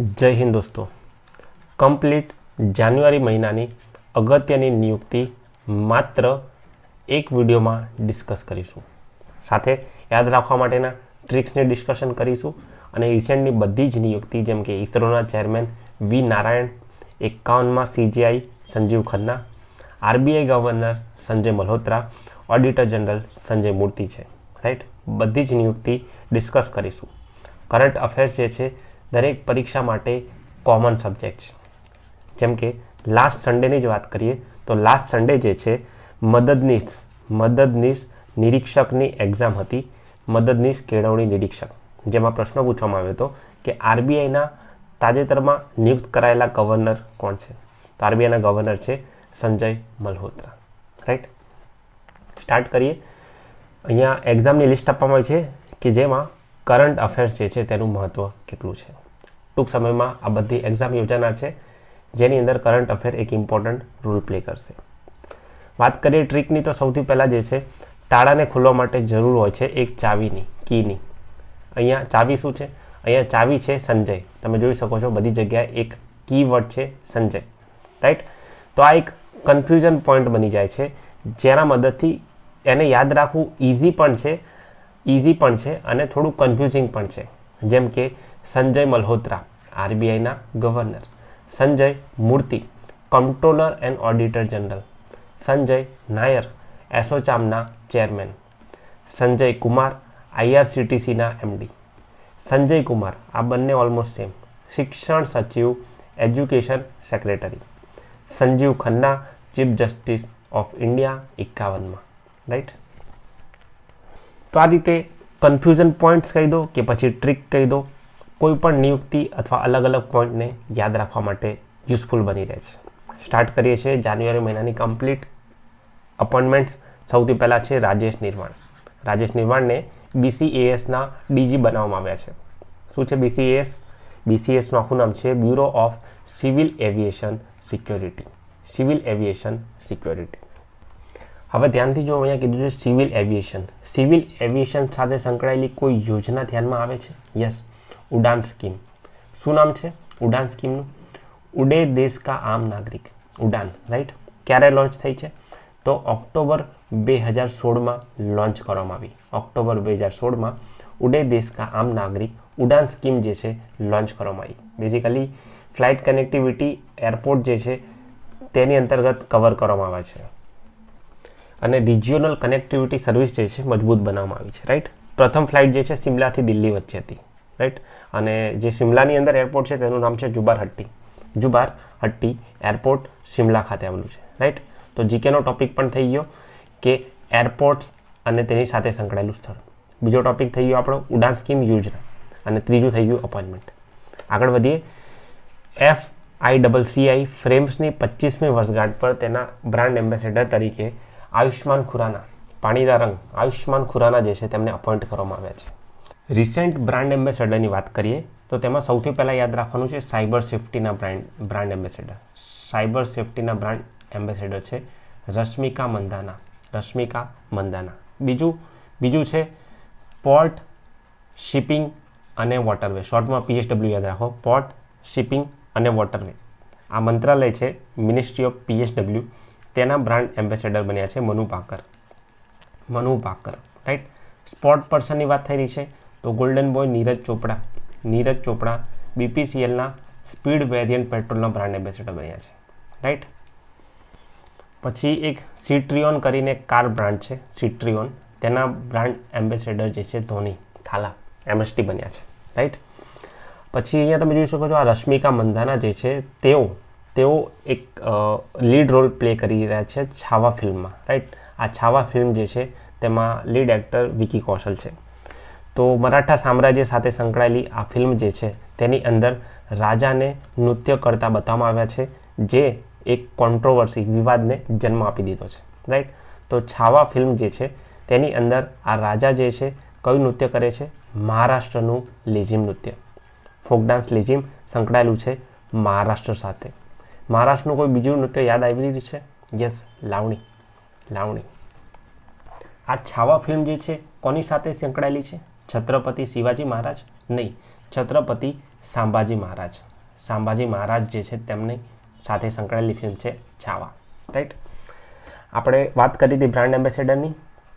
જય હિન્દ દોસ્તો. કમ્પ્લીટ જાન્યુઆરી મહિનાની અગત્યની નિયુક્તિ માત્ર એક વિડીયોમાં ડિસ્કસ કરીશું. સાથે યાદ રાખવા માટેના ટ્રિક્સને ડિસ્કશન કરીશું અને રિસેન્ટની બધી જ નિયુક્તિ જેમ કે ઇસરોના chairman V Narayan, એકાવનમાં CJI Sanjiv Khanna RBI governor Sanjay Malhotra auditor general Sanjay Murthy છે. રાઈટ બધી જ નિયુક્તિ ડિસ્કસ કરીશું. કરંટ અફેર્સ જે છે દરેક પરીક્ષા માટે કોમન સબ્જેક્ટ છે. જેમ કે લાસ્ટ સન્ડેની જ વાત કરીએ, તો લાસ્ટ સન્ડે જે છે, મદદનીશ મદદનીશ નિરીક્ષકની એક્ઝામ હતી. મદદનીશ કેળવણી નિરીક્ષક. જેમાં પ્રશ્ન પૂછવામાં આવ્યો હતો કે આરબીઆઈના તાજેતરમાં નિયુક્ત કરાયેલા ગવર્નર કોણ છે? તો આરબીઆઈના ગવર્નર છે સંજય મલ્હોત્રા. રાઈટ સ્ટાર્ટ કરીએ. અહીંયા એક્ઝામની લિસ્ટ આપવામાં આવી છે કે જેમાં કરંટ અફેર્સ જે છે તેનું મહત્ત્વ કેટલું છે? ટૂંક સમયમાં આ બધી એક્ઝામ યોજાનાર છે. જેની અંદર કરંટ અફેર એક ઇમ્પોર્ટન્ટ રોલ પ્લે કરશે. વાત કરીએ ટ્રીકની તો સૌથી પહેલાં જે છે, તાળાને ખોલવા માટે જરૂર હોય છે એક ચાવીની, કીની. અહીંયા ચાવી શું છે? અહીંયા ચાવી છે સંજય. તમે જોઈ શકો છો બધી જગ્યાએ એક કી વર્ડ છે સંજય. રાઈટ તો આ એક કન્ફ્યુઝન પોઈન્ટ બની જાય છે. જેના મદદથી એને યાદ રાખવું ઇઝી પણ છે ઇઝી પણ છે અને થોડું કન્ફ્યુઝિંગ પણ છે. જેમ કે Sanjay Malhotra. આરબીઆઈના governor Sanjay Murthy controller and auditor general Sanjay Nair એસોચામના chairman Sanjay Kumar આઈઆરસીટીસીના એમડી સંજય કુમાર, આ બંને ઓલમોસ્ટ સેમ શિક્ષણ સચિવ education secretary Sanjiv Khanna chief justice of India એકાવનમાં right તો આ રીતે કન્ફ્યુઝન પોઈન્ટ્સ કહી દો કે પછી ટ્રીક કહી દો. કોઈ પણ નિયુક્તિ અથવા અલગ અલગ પોઈન્ટને યાદ રાખવા માટે યુઝફુલ બની રહે છે. સ્ટાર્ટ કરીએ છીએ જાન્યુઆરી મહિનાની કમ્પ્લીટ અપોઇન્ટમેન્ટ્સ. સૌથી પહેલાં છે રાજેશ નિર્માણ રાજેશ નિર્માણને બીસીએએસના ડીજી બનાવવામાં આવ્યા છે. શું છે બીસીએએસ? બીસીએસનું આખું નામ છે bureau of civil aviation security. Civil aviation security. હવે ધ્યાનથી જો અહીંયા કીધું છે સિવિલ એવિએશન. સિવિલ એવિએશન સાથે સંકળાયેલી કોઈ યોજના ધ્યાનમાં આવે છે? યસ. ઉડાન સ્કીમ શું નામ છે ઉડાન સ્કીમનું ઉડે દેશ કા આમ નાગરિક ઉડાન રાઈટ ક્યારે લોન્ચ થઈ છે તો ઓક્ટોબર બે હજાર સોળમાં લોન્ચ કરવામાં આવી ઓક્ટોબર બે હજાર સોળમાં ઉડે દેશ કા આમ નાગરિક ઉડાન સ્કીમ જે છે લોન્ચ કરવામાં આવી બેઝિકલી ફ્લાઇટ કનેક્ટિવિટી એરપોર્ટ જે છે તેની અંતર્ગત કવર કરવામાં આવે છે. અને રિજિયોનલ કનેક્ટિવિટી સર્વિસ જે છે, મજબૂત બનાવવામાં આવી છે રાઈટ પ્રથમ ફ્લાઇટ જે છે સિમલાથી દિલ્હી વચ્ચે હતી રાઈટ? અને જે શિમલાની અંદર એરપોર્ટ છે, તેનું નામ છે જુબાર હટ્ટી. જુબાર હટ્ટી એરપોર્ટ શિમલા ખાતે આવેલું છે, રાઈટ? તો જીકેનો ટોપિક પણ થઈ ગયો કે એરપોર્ટ્સ અને તેની સાથે સંકળાયેલું સ્થળ. બીજો ટોપિક થઈ ગયો આપણો, ઉડાન સ્કીમ યોજના. અને ત્રીજું થઈ ગયું અપોઇન્ટમેન્ટ આગળ વધીએ. એફ આઈ ડબલ સીઆઈ ફ્રેમ્સની પચીસમી વર્ષગાંઠ પર તેના બ્રાન્ડ એમ્બેસેડર તરીકે આયુષ્માન ખુરાના, પાણીના રંગ આયુષ્માન ખુરાના જે છે, તેમને અપોઇન્ટ કરવામાં આવ્યા છે. રિસેન્ટ બ્રાન્ડ એમ્બેસેડરની વાત કરીએ, તો તેમાં સૌથી પહેલાં યાદ રાખવાનું છે સાયબર સેફ્ટીના બ્રાન્ડ બ્રાન્ડ એમ્બેસેડર સાયબર સેફ્ટીના બ્રાન્ડ એમ્બેસેડર છે રશ્મિકા મંદાના રશ્મિકા મંદાના. બીજું બીજું છે પોર્ટ શિપિંગ અને વોટરવે શોર્ટમાં પીએચડબલ્યુ યાદ રાખો. પોર્ટ શિપિંગ અને વોટરવે આ મંત્રાલય છે મિનિસ્ટ્રી ઓફ પીએચડબલ્યુ તેના બ્રાન્ડ એમ્બેસેડર બન્યા છે મનુ પાકર મનુ પાકર રાઈટ સ્પોર્ટ પર્સનની વાત થઈ રહી છે. તો ગોલ્ડન બોય નીરજ ચોપડા. નીરજ ચોપડા બીપીસીએલના સ્પીડ વેરિયન્ટ પેટ્રોલના બ્રાન્ડ એમ્બેસેડર બન્યા છે. રાઈટ પછી એક સિટ્રિયોન કરીને કાર બ્રાન્ડ છે સિટ્રિયોન તેના બ્રાન્ડ એમ્બેસેડર જે છે ધોની થાલા એમએસટી બન્યા છે. રાઈટ પછી અહીંયા તમે જોઈ શકો છો આ રશ્મિકા મંદાના જે છે, તેઓ તેઓ એક લીડ રોલ પ્લે કરી રહ્યા છે છાવા ફિલ્મમાં. રાઈટ આ છાવા ફિલ્મ જે છે, તેમાં લીડ એક્ટર વિકી કૌશલ છે. તો મરાઠા સામ્રાજ્ય સાથે સંકળાયેલી આ ફિલ્મ જે છે, તેની અંદર રાજાને નૃત્ય કરતા બતાવવામાં આવ્યા છે, જે એક કોન્ટ્રોવર્સી વિવાદને જન્મ આપી દીધો છે. રાઈટ તો છાવા ફિલ્મ જે છે, તેની અંદર આ રાજા જે છે, કયું નૃત્ય કરે છે? મહારાષ્ટ્રનું લેઝિમ નૃત્ય. ફોક ડાન્સ લેઝિમ સંકળાયેલું છે મહારાષ્ટ્ર સાથે. મહારાષ્ટ્રનું કોઈ બીજું નૃત્ય યાદ આવી રહ્યું છે? યસ લાવણી. લાવણી. આ છાવા ફિલ્મ જે છે, કોની સાથે સંકળાયેલી છે? છત્રપતિ શિવાજી મહારાજ નહીં, છત્રપતિ સાંભાજી મહારાજ. સાંભાજી મહારાજ જે છે તેમની સાથે સંકળાયેલી ફિલ્મ છે છાવા. રાઈટ આપણે વાત કરી હતી બ્રાન્ડ એમ્બેસેડરની,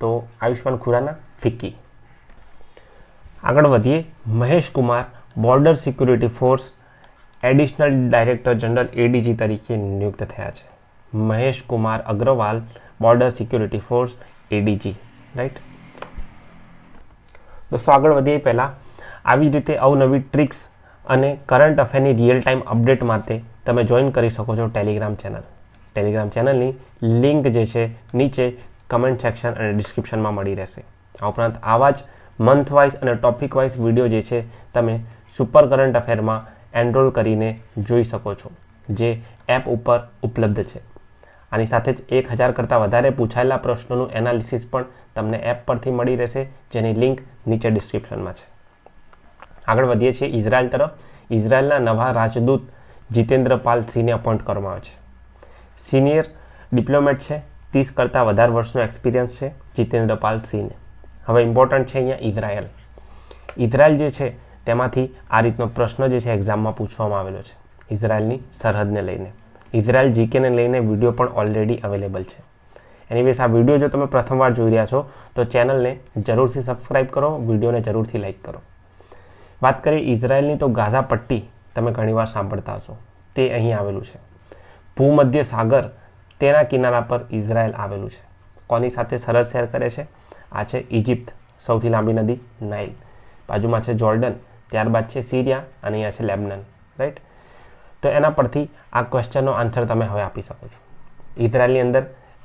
તો આયુષ્માન ખુરાના, ફિક્કી. આગળ વધીએ Mahesh Kumar, border security force, additional director general ADG તરીકે નિયુક્ત થયા છે. Mahesh Kumar Agrawal, border security force ADG right દોસ્તો આગળ વધીએ પહેલાં. આવી જ રીતે અવનવી ટ્રિક્સ અને કરંટ અફેરની રિયલ ટાઈમ અપડેટ માટે તમે જોઈન કરી શકો છો ટેલિગ્રામ ચેનલ ટેલિગ્રામ ચેનલની લિંક જે છે નીચે કમેન્ટ સેક્શન અને ડિસ્ક્રિપ્શનમાં મળી રહેશે. આ ઉપરાંત આવા જ મંથ વાઇઝ અને ટોપિક વાઇઝ વીડિયો જે છે તમે સુપર કરંટ અફેરમાં એનરોલ કરીને જોઈ શકો છો. જે એપ ઉપર ઉપલબ્ધ છે. આની સાથે જ એક હજાર કરતાં વધારે પૂછાયેલા પ્રશ્નોનું એનાલિસિસ પણ તમને એપ પરથી મળી રહેશે, જેની લિંક નીચે ડિસ્ક્રિપ્શનમાં છે. આગળ વધીએ છીએ ઇઝરાયલ તરફ. ઇઝરાયલના નવા રાજદૂત જીતેન્દ્ર પાલ સિંહને અપોઇન્ટ કરવામાં આવે છે. સિનિયર ડિપ્લોમેટ છે, ત્રીસ કરતાં વધારે વર્ષનો એક્સપિરિયન્સ છે જીતેન્દ્ર પાલ સિંહને. હવે ઇમ્પોર્ટન્ટ છે અહીંયા ઇઝરાયલ. ઇઝરાયલ જે છે, તેમાંથી આ રીતનો પ્રશ્ન જે છે એક્ઝામમાં પૂછવામાં આવેલો છે. ઇઝરાયલની સરહદને લઈને. ઇઝરાયલ જીકેને લઈને વીડિયો પણ ઓલરેડી અવેલેબલ છે. એનીવેઝ આ વીડિયો જો તમે પ્રથમવાર જોઈ રહ્યા છો, તો ચેનલને જરૂરથી સબસ્ક્રાઇબ કરો, વિડીયોને જરૂરથી લાઇક કરો. વાત કરીએ ઇઝરાયલની, તો ગાઝા પટ્ટી તમે ઘણીવાર સાંભળતા હશો. તે અહીં આવેલું છે. ભૂમધ્ય સાગર તેના કિનારા પર ઇઝરાયલ આવેલું છે. કોની સાથે સરહદ શેર કરે છે? આ છે ઇજિપ્ત સૌથી લાંબી નદી નાઇલ બાજુમાં છે જોર્ડન, ત્યારબાદ છે સિરિયા, અને અહીંયા છે લેબનન રાઈટ તો એના પરથી આ ક્વેશ્ચનનો આન્સર તમે હવે આપી શકો છો. ઇઝરાયલની અંદર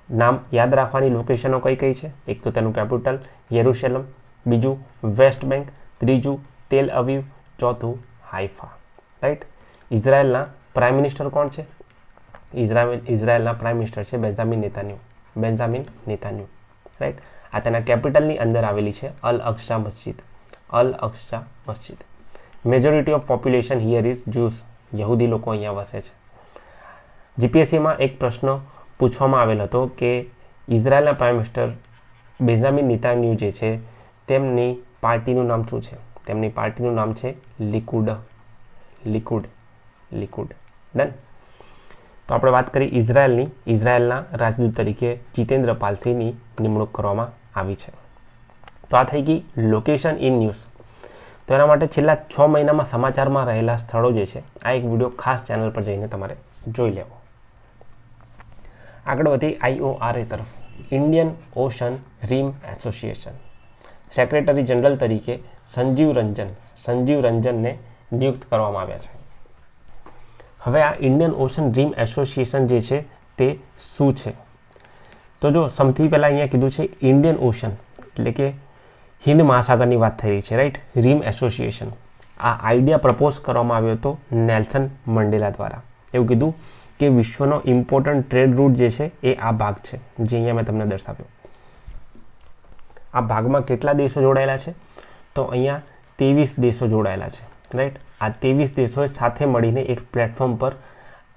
નામ યાદ રાખવાની લોકેશનો કઈ કઈ છે? એક તો તેનું કેપિટલ યેરુશેલમ બીજું વેસ્ટ બેંક ત્રીજું તેલ અવીવ ચોથું હાઇફા રાઈટ ઇઝરાયલના પ્રાઇમ મિનિસ્ટર કોણ છે? ઇઝરાયલ, ઇઝરાયલના પ્રાઇમ મિનિસ્ટર છે Benjamin Netanyahu Benjamin Netanyahu right આ તેના કેપિટલની અંદર આવેલી છે અલ અક્ષા મસ્જિદ. Al Aqsa Masjid. Majority of population here is Jews યહૂદી લોકો અહીંયા વસે છે. જીપીએસસીમાં એક પ્રશ્ન પૂછવામાં આવેલ હતો કે ઇઝરાયલના પ્રાઇમ મિનિસ્ટર બેન્જામિન નેતાન્યુ જે છે, તેમની પાર્ટીનું નામ શું છે? તેમની પાર્ટીનું નામ છે લિકુડ. લિકુડ. લિકુડ. ડન તો આપણે વાત કરી ઇઝરાયલની. ઇઝરાયલના રાજદૂત તરીકે જીતેન્દ્ર પાલસીની નિમણૂક કરવામાં આવી છે. તો આ થઈ ગઈ લોકેશન ઇન ન્યૂઝ. તો એના માટે છેલ્લા છ મહિનામાં સમાચારમાં રહેલા સ્થળો જે છે, આ એક વીડિયો ખાસ ચેનલ પર જઈને તમારે જોઈ લેવો. આગળ વધી આઈઓઆરએ તરફ. Indian Ocean Rim Association. Secretary general તરીકે સંજીવ રંજન, સંજીવ રંજનને નિયુક્ત કરવામાં આવ્યા છે. હવે આ ઇન્ડિયન ઓશન રીમ એસોસિએશન જે છે, તે શું છે? તો જો સૌથી પહેલાં અહીંયા કીધું છે ઇન્ડિયન ઓશન, એટલે કે હિન્દ મહાસાગરની વાત થઈ રહી છે રાઈટ રીમ એસોસિએશન. આ આઈડિયા પ્રપોઝ કરવામાં આવ્યો હતો નેલ્સન મંડેલા દ્વારા. એવું કીધું કે વિશ્વનો ઇમ્પોર્ટન્ટ ટ્રેડ રૂટ જે છે એ આ ભાગ છે, જે અહીંયા મેં તમને દર્શાવ્યો. આ ભાગમાં કેટલા દેશો જોડાયેલા છે? તો અહીંયા ત્રેવીસ દેશો જોડાયેલા છે રાઈટ આ ત્રેવીસ દેશોએ સાથે મળીને એક પ્લેટફોર્મ પર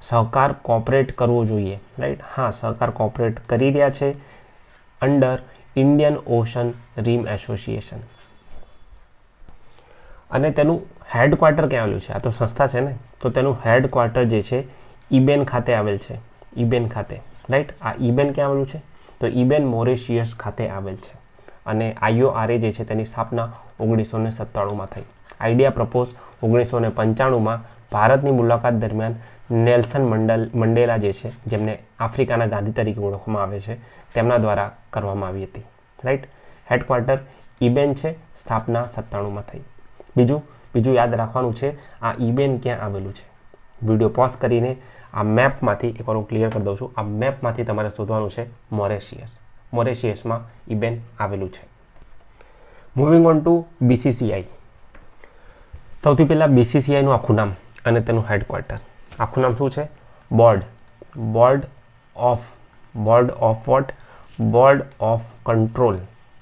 સહકાર કોપરેટ કરવો જોઈએ રાઈટ હા, સહકાર કોપરેટ કરી રહ્યા છે. Under Indian Ocean Rim Association અને તેનું હેડક્વાર્ટર ક્યાં આવેલું છે? આ તો સંસ્થા છે ને? તો તેનું હેડક્વાર્ટર જે છે, ઈબેન ખાતે આવેલ છે. ઇબેન ખાતે. રાઈટ આ ઈબેન ક્યાં આવેલું છે? તો ઈબેન મોરેશિયસ ખાતે આવેલ છે. અને આઈઓઆરએ જે છે, તેની સ્થાપના ઓગણીસો ને સત્તાણુંમાં થઈ. આઈડિયા પ્રપોઝ ઓગણીસો ને પંચાણુંમાં ભારતની મુલાકાત દરમિયાન નેલ્સન મંડલ મંડેલા જે છે, જેમને આફ્રિકાના ગાંધી તરીકે ઓળખવામાં આવે છે, તેમના દ્વારા કરવામાં આવી હતી. રાઈટ હેડક્વાર્ટર ઈબેન છે, સ્થાપના સત્તાણુંમાં થઈ. બીજું બીજું યાદ રાખવાનું છે, આ ઈબેન ક્યાં આવેલું છે? વીડિયો પોઝ કરીને આ મેપમાંથી એકવાર હું ક્લિયર કરી દઉં છું. આ મેપમાંથી તમારે શોધવાનું છે મોરેશિયસ. મોરેશિયસમાં ઈબેન આવેલું છે. મૂવિંગ ઓન ટુ બીસીસીઆઈ સૌથી પહેલાં બીસીસીઆઈનું આખું નામ અને તેનું હેડક્વાર્ટર આખું નામ શું છે? Board. Board of board of what? Board of control.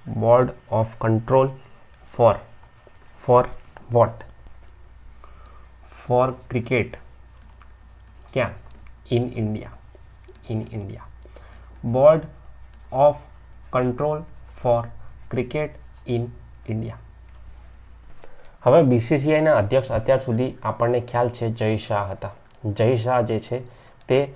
Board of control for for what? For cricket. ક્યાં? In India. In India. Board of control for cricket in India. હવે બીસીસીઆઈના અધ્યક્ષ અત્યાર સુધી આપણને ખ્યાલ છે જય શાહ હતા. જય શાહ જે છે, તે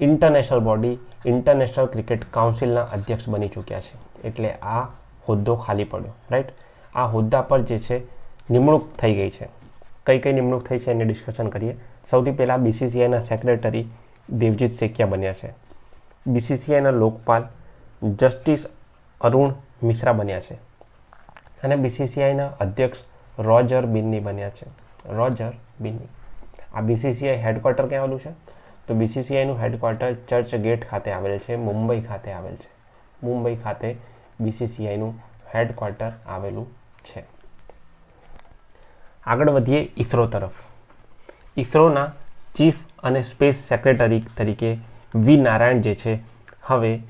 ઇન્ટરનેશનલ બોડી ઇન્ટરનેશનલ ક્રિકેટ કાઉન્સિલના અધ્યક્ષ બની ચૂક્યા છે. એટલે આ હોદ્દો ખાલી પડ્યો રાઈટ આ હોદ્દા પર જે છે, નિમણૂક થઈ ગઈ છે. કઈ કઈ નિમણૂક થઈ છે એની ડિસ્કશન કરીએ. સૌથી પહેલાં બીસીસીઆઈના સેક્રેટરી દેવજીત શેખિયા બન્યા છે. બીસીસીઆઈના લોકપાલ જસ્ટિસ અરુણ મિશ્રા બન્યા છે. અને બીસીસીઆઈના અધ્યક્ષ રોજર બિન્ની બન્યા છે. રોજર બિન્ની. આ બીસીસીઆઈ હેડક્વાર્ટર ક્યાં આવેલું છે. તો બીસીસીઆઈનું હેડક્વાર્ટર ચર્ચ ગેટ ખાતે આવેલ છે, મુંબઈ ખાતે આવેલ છે. મુંબઈ ખાતે બીસીસીઆઈનું હેડક્વાર્ટર આવેલું છે. આગળ વધીએ ઇસરો તરફ. ઇસરોના ચીફ અને સ્પેસ સેક્રેટરી તરીકે વી નારાયણ જે છે, હવે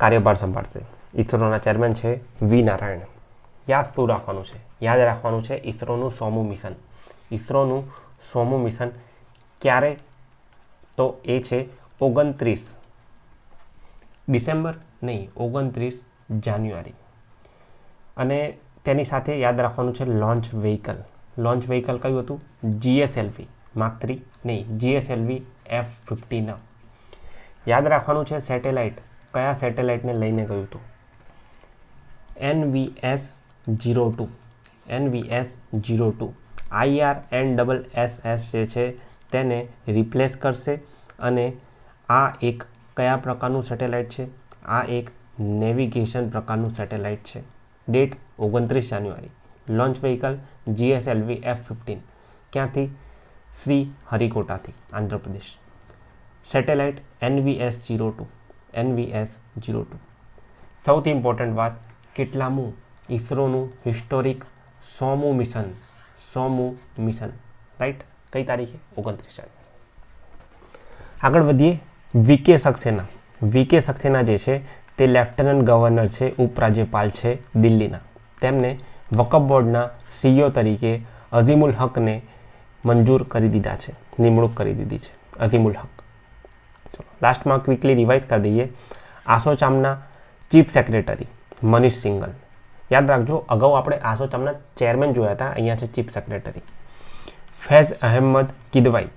કાર્યભાર સંભાળશે. ઇસરોના ચેરમેન છે વી નારાયણ. યાદ શું રાખવાનું છે? યાદ રાખવાનું છે ઇસરોનું સોમું મિશન ઇસરોનું સોમું મિશન ક્યારે? તો એ છે ઓગણત્રીસ ડિસેમ્બર, નહીં, ઓગણત્રીસ જાન્યુઆરી. અને તેની સાથે યાદ રાખવાનું છે લોન્ચ વ્હીકલ લોન્ચ વ્હીકલ કયું હતું? જીએસએલવી થ્રી નહીં જીએસએલવી એફ ફિફ્ટીન યાદ રાખવાનું છે સેટેલાઇટ કયા સેટેલાઇટને લઈને ગયું હતું? NVS zero two NVS zero two IR N double S S જે છે તેને રિપ્લેસ કરશે અને આ એક કયા પ્રકારનું સેટેલાઇટ છે? આ એક નેવિગેશન પ્રકારનું સેટેલાઇટ છે. ડેટ ઓગણત્રીસ January. Launch vehicle GSLV F fifteen ક્યાંથી? Shri હરિકોટાથી, Andhra Pradesh. Satellite NVS zero two NVS zero two સૌથી ઇમ્પોર્ટન્ટ વાત, કેટલામું ઇસરોનું હિસ્ટોરિક સોમું મિશન સોમું મિશન રાઈટ કઈ તારીખે? ઓગણત્રીસ જાન્યુઆરી આગળ વધીએ. વીકે સક્સેના. વીકે સક્સેના જે છે, તે લેફ્ટનન્ટ ગવર્નર છે, ઉપરાજ્યપાલ છે, દિલ્હીના. તેમને વકફ બોર્ડના સીઈઓ તરીકે અઝીમુલ હકને મંજૂર કરી દીધા છે, નિમણૂક કરી દીધી છે, અઝીમુલ હક. ચલો લાસ્ટમાં ક્વિકલી રિવાઇઝ કરી દઈએ. આસોચામના ચીફ સેક્રેટરી, મનીષ સિંગલ. યાદ રાખજો, અગાઉ આપણે આસોચામના ચેરમેન જોયા હતા, અહીંયા છે ચીફ સેક્રેટરી ફૈઝ અહેમદ કિદવાઈ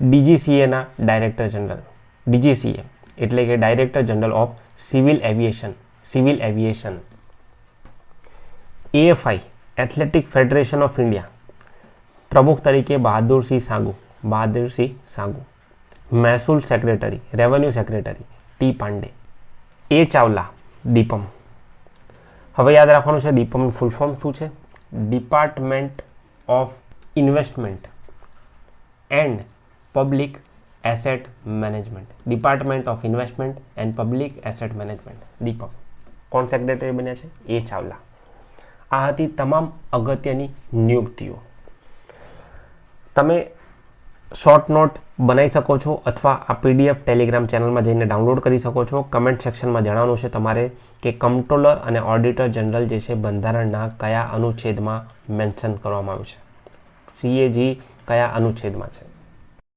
ડીજીસીએના ડાયરેક્ટર જનરલ ડીજીસીએ એટલે કે director general of civil aviation civil aviation AFI athletic federation of India પ્રમુખ તરીકે બહાદુરસિંહ સાગુ બહાદુરસિંહ સાગુ. મહેસૂલ secretary revenue secretary T Pandey. A Chawla, DIPAM. હવે યાદ રાખવાનું છે ડીપમનું ફૂલ ફોર્મ શું છે? Department of investment and public asset management department of investment and public asset management Deepak કોણ સેક્રેટરી બન્યા છે? એ ચાવલા. આ હતી તમામ અગત્યની નિયુક્તિઓ. તમે શોર્ટ નોટ બનાવી શકો છો અથવા આ પીડીએફ ટેલિગ્રામ ચેનલમાં જઈને ડાઉનલોડ કરી શકો છો. કમેન્ટ સેક્શનમાં જણાવવાનું છે તમારે કે કમ્ટ્રોલર અને ઓડિટર જનરલ જે છે બંધારણના કયા અનુચ્છેદમાં મેન્શન કરવામાં આવ્યું છે. સીએજી કયા અનુચ્છેદમાં છે?